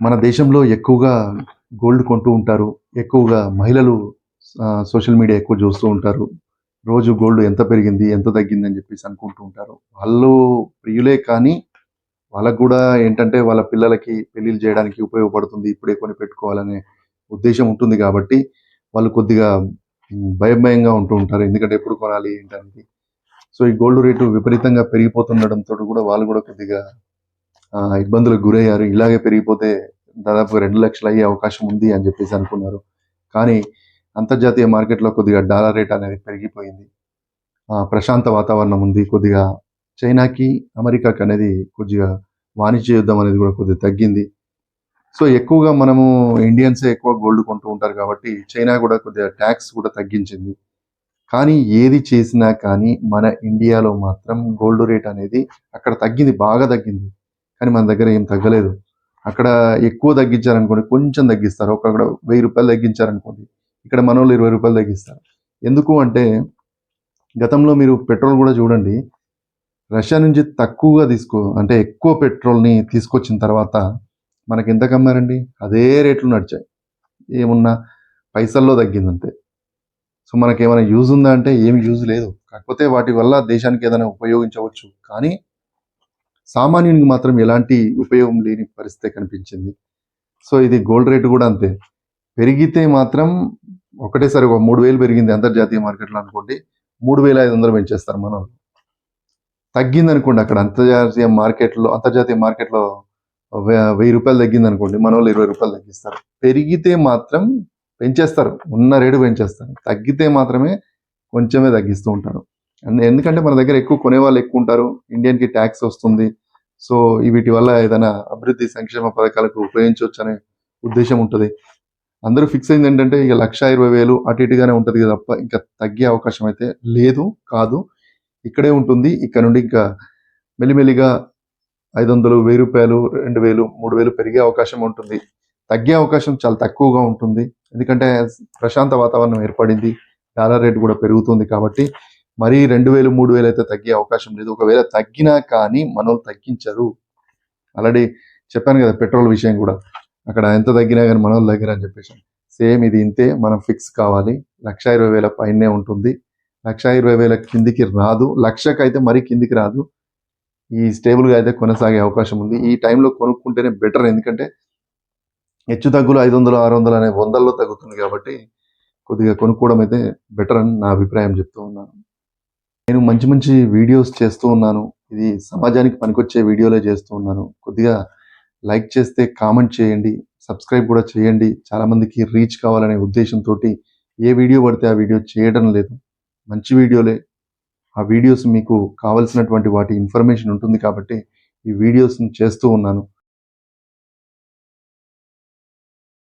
మన దేశంలో ఎక్కువగా గోల్డ్ కొంటూ ఉంటారు. ఎక్కువగా మహిళలు సోషల్ మీడియా ఎక్కువ చూస్తూ ఉంటారు. రోజు గోల్డ్ ఎంత పెరిగింది ఎంత తగ్గింది అని చెప్పేసి అనుకుంటూ ఉంటారు. వాళ్ళు ప్రియులే కానీ వాళ్ళకు కూడా ఏంటంటే వాళ్ళ పిల్లలకి పెళ్ళిళ్ళు చేయడానికి ఉపయోగపడుతుంది. ఇప్పుడే కొని పెట్టుకోవాలనే ఉద్దేశం ఉంటుంది కాబట్టి వాళ్ళు కొద్దిగా భయం భయంగా ఉంటూ ఉంటారు. ఎందుకంటే ఎప్పుడు కొనాలి ఏంటనేది. సో ఈ గోల్డ్ రేటు విపరీతంగా పెరిగిపోతుండడంతో కూడా వాళ్ళు కూడా కొద్దిగా ఇబ్బందులకు గురయ్యారు. ఇలాగే పెరిగిపోతే దాదాపు రెండు లక్షలు అయ్యే అవకాశం ఉంది అని చెప్పేసి అనుకున్నారు. కానీ అంతర్జాతీయ మార్కెట్లో కొద్దిగా డాలర్ రేట్ అనేది పెరిగిపోయింది. ఆ, ప్రశాంత వాతావరణం ఉంది. కొద్దిగా చైనాకి అమెరికాకి అనేది కొద్దిగా వాణిజ్య యుద్ధం అనేది కూడా కొద్దిగా తగ్గింది. సో ఎక్కువగా మనము ఇండియన్స్ ఎక్కువ గోల్డ్ కొంటూ ఉంటారు కాబట్టి చైనా కూడా కొద్దిగా ట్యాక్స్ కూడా తగ్గించింది. కానీ ఏది చేసినా కానీ మన ఇండియాలో మాత్రం గోల్డ్ రేట్ అనేది అక్కడ తగ్గింది బాగా తగ్గింది. కానీ మన దగ్గర ఏం తగ్గలేదు. అక్కడ ఎక్కువ తగ్గించారనుకోండి కొంచెం తగ్గిస్తారు. ఒక వెయ్యి రూపాయలు తగ్గించారనుకోండి ఇక్కడ మన వాళ్ళు ఇరవై రూపాయలు తగ్గిస్తారు. ఎందుకు అంటే గతంలో మీరు పెట్రోల్ కూడా చూడండి రష్యా నుంచి తక్కువగా తీసుకో అంటే ఎక్కువ పెట్రోల్ని తీసుకొచ్చిన తర్వాత మనకి ఎంత కమ్మారండి? అదే రేట్లు నడిచాయి. ఏమున్నా పైసల్లో తగ్గిందంతే. సో మనకి ఏమైనా యూజ్ ఉందా అంటే ఏమి యూజ్ లేదు. కాకపోతే వాటి వల్ల దేశానికి ఏదైనా ఉపయోగించవచ్చు. కానీ సామాన్యునికి మాత్రం ఎలాంటి ఉపయోగం లేని పరిస్థితి కనిపించింది. సో ఇది గోల్డ్ రేటు కూడా అంతే. పెరిగితే మాత్రం ఒకటేసారి ఒక మూడు వేలు పెరిగింది అంతర్జాతీయ మార్కెట్లో అనుకోండి మూడు వేల ఐదు వందలు పెంచేస్తారు మనం. తగ్గింది అనుకోండి అక్కడ అంతర్జాతీయ మార్కెట్లో అంతర్జాతీయ మార్కెట్లో వె- వెయ్యి రూపాయలు తగ్గింది అనుకోండి మన వాళ్ళు ఇరవై రూపాయలు తగ్గిస్తారు. పెరిగితే మాత్రం పెంచేస్తారు ఉన్న రేటు పెంచేస్తారు. తగ్గితే మాత్రమే కొంచెమే తగ్గిస్తూ ఉంటారు. ఎందుకంటే మన దగ్గర ఎక్కువ కొనేవాళ్ళు ఎక్కువ ఉంటారు. ఇండియన్కి ట్యాక్స్ వస్తుంది. సో వీటి వల్ల ఏదైనా అభివృద్ధి సంక్షేమ పథకాలకు ఉపయోగించవచ్చు అనే ఉద్దేశం ఉంటుంది. అందరూ ఫిక్స్ అయింది ఏంటంటే ఇక లక్ష ఇరవై వేలు అటు ఇటుగానే ఉంటుంది కదా తప్ప ఇంకా తగ్గే అవకాశం అయితే లేదు కాదు. ఇక్కడే ఉంటుంది. ఇక్కడ నుండి ఇంకా మెల్లిమెల్లిగా ఐదు వందలు వెయ్యి రూపాయలు రెండు వేలు మూడు వేలు పెరిగే అవకాశం ఉంటుంది. తగ్గే అవకాశం చాలా తక్కువగా ఉంటుంది. ఎందుకంటే ప్రశాంత వాతావరణం ఏర్పడింది. డాలర్ రేట్ కూడా పెరుగుతుంది కాబట్టి మరీ రెండు వేలు మూడు వేలు అయితే తగ్గే అవకాశం లేదు. ఒకవేళ తగ్గినా కానీ మనోళ్ళు తగ్గించరు. ఆల్రెడీ చెప్పాను కదా పెట్రోల్ విషయం కూడా. అక్కడ ఎంత తగ్గినా కానీ మనోళ్ళ దగ్గర అని చెప్పేసి. సేమ్ ఇది ఇంతే మనం ఫిక్స్ కావాలి. లక్ష ఇరవై వేల పైనే ఉంటుంది. లక్ష ఇరవై వేల కిందికి రాదు. లక్షకైతే అయితే మరీ కిందికి రాదు. ఈ స్టేబుల్గా అయితే కొనసాగే అవకాశం ఉంది. ఈ టైంలో కొనుక్కుంటేనే బెటర్. ఎందుకంటే హెచ్చు తగ్గులు ఐదు వందలు ఆరు వందలు అనే వందల్లో తగ్గుతుంది కాబట్టి కొద్దిగా కొనుక్కోవడం అయితే బెటర్ అని నా అభిప్రాయం చెప్తూ ఉన్నాను. నేను మంచి మంచి వీడియోస్ చేస్తూ ఉన్నాను. ఇది సమాజానికి పనికొచ్చే వీడియోలే చేస్తూ ఉన్నాను. కొద్దిగా లైక్ చేస్తే కామెంట్ చేయండి. సబ్స్క్రైబ్ కూడా చేయండి. చాలామందికి రీచ్ కావాలనే ఉద్దేశంతో ఏ వీడియో పడితే ఆ వీడియో చేయడం లేదు. మంచి వీడియోలే. ఆ వీడియోస్ మీకు కావలసినటువంటి వాటి ఇన్ఫర్మేషన్ ఉంటుంది కాబట్టి ఈ వీడియోస్ని చేస్తూ ఉన్నాను.